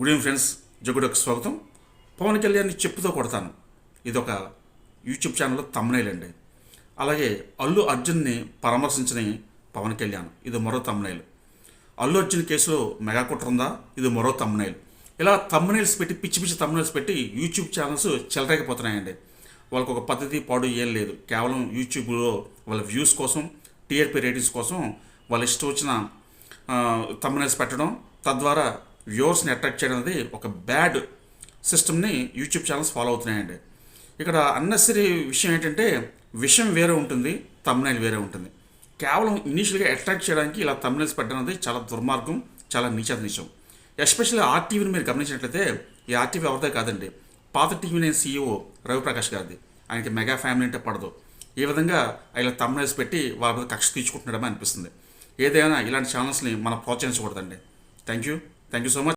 Good evening friends జగుడకు స్వాగతం. పవన్ కళ్యాణ్ చెప్పుతో కొడతాను. ఇది ఒక యూట్యూబ్ ఛానల్లో తమ్నైల్ అండి. అలాగే అల్లు అర్జున్ని పరామర్శించని పవన్ కళ్యాణ్ ఇది మరో తమ్నైల్ అల్లు అర్జున్ కేసులో మెగా కుట్ర ఉందా? ఇది మరో తమ్నైల్ ఇలా తమ్నైల్స్ పెట్టి పిచ్చి పిచ్చి తమ్నైల్స్ పెట్టి యూట్యూబ్ ఛానల్స్ చెలరేకపోతున్నాయండి వాళ్ళకి ఒక పద్ధతి పాడు ఏం లేదు. కేవలం యూట్యూబ్లో వాళ్ళ వ్యూస్ కోసం టీఆర్పీ రేటింగ్స్ కోసం వాళ్ళ ఇష్టం వచ్చిన తమ్నైల్స్ పెట్టడం. తద్వారా వ్యూవర్స్ని అట్రాక్ట్ చేయడం అనేది ఒక బ్యాడ్ సిస్టమ్ని యూట్యూబ్ ఛానల్స్ ఫాలో అవుతున్నాయండి. ఇక్కడ అన్నెసరీ విషయం ఏంటంటే విషయం వేరే ఉంటుంది తమ్నైల్ వేరే ఉంటుంది. కేవలం ఇనీషియల్గా అట్రాక్ట్ చేయడానికి ఇలా తమ్నైల్స్ పెట్టడం అనేది చాలా దుర్మార్గం చాలా నీచ నీచం ఎస్పెషల్లీ ఆర్టీవీని మీరు గమనించినట్లయితే ఈ ఆర్టీవీ ఎవరిదే కాదండి. పాత టీవీ నేను సీఈఓ రవిప్రకాష్ గారిది. ఆయనకి మెగా ఫ్యామిలీ అంటే పడదు. ఈ విధంగా ఇలా తమ్నైల్స్ పెట్టి వాళ్ళ మీద కక్ష తీర్చుకుంటున్నాడమని అనిపిస్తుంది. ఏదైనా ఇలాంటి ఛానల్స్ని మనం ప్రోత్సహించకూడదండి. Thank you thank you so much